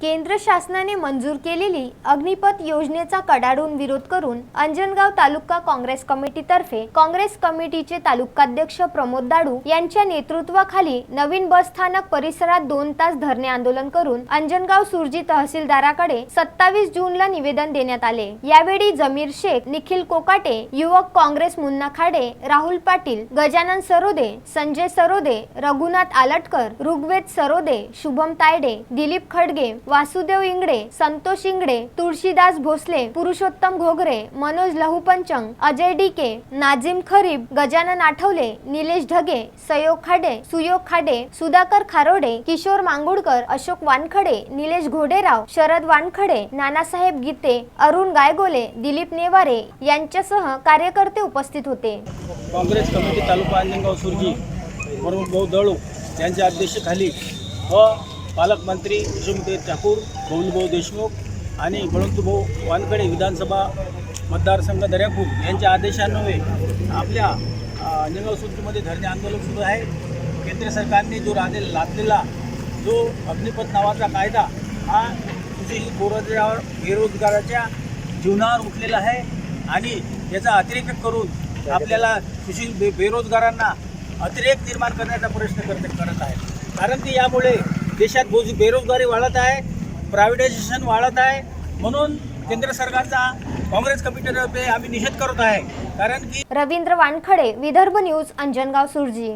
केंद्र शासनाने मंजूर केलेली अग्निपथ योजनेचा कडाडून विरोध करून अंजनगाव तालुका काँग्रेस कमिटीतर्फे काँग्रेस कमिटीचे तालुकाध्यक्ष प्रमोद दाडू यांच्या नेतृत्वाखाली नवीन बस स्थानक परिसरात दोन तास धरणे आंदोलन करून अंजनगाव सुरजी तहसीलदाराकडे सत्तावीस जूनला निवेदन देण्यात आले. यावेळी जमीर शेख निखिल कोकाटे युवक काँग्रेस मुन्ना खाडे राहुल पाटील गजानन सरोदे संजय सरोदे रघुनाथ आलटकर ऋग्वेद सरोदे शुभम तायडे दिलीप खडगे वासुदेव इंगडे संतोष इंगडे तुळशीदास भोसले पुरुषोत्तम घोगरे मनोज लहुपंचंग अजय डीके नाझिम खरीब गजानन आठवले निलेश ढगे सयोग खाडे सुयोग खाडे सुधाकर खारोडे किशोर मांगुडकर अशोक वानखडे निलेश घोडेराव शरद वानखडे नानासाहेब गीते अरुण गायगोले दिलीप नेवारे यांच्यासह कार्यकर्ते उपस्थित होते. काँग्रेस कमिटी तालुका अंजनगाव सुरजी प्रमुख भाऊ दळू यांच्या अध्यक्षतेखाली व पालकमंत्री यशोमती ठाकूर गोविंदभाऊ देशमुख आणि बळवंतभाऊ वानकडे विधानसभा मतदारसंघ दर्यापूर यांच्या आदेशान्वये आपल्या अ, धरणे आंदोलन सुरू आहे. केंद्र सरकारने जो राजे लादलेला जो अग्निपथ नावाचा कायदा हा सुशील बेरोजगार बेरोजगाराच्या जीवनावर उठलेला आहे आणि याचा अतिरेक करून आपल्याला सुशील बे बेरोजगारांना अतिरेक निर्माण करण्याचा प्रयत्न करत करत आहे. कारण की यामुळे देशात बोज बेरोजगारी वाढत आहे प्रायव्हेटायझेशन वाढत आहे. म्हणून केंद्र सरकारचा काँग्रेस कमिटीतर्फे आम्ही निषेध करत आहे. कारण की रवींद्र वानखडे विदर्भ न्यूज अंजनगाव सुरजी.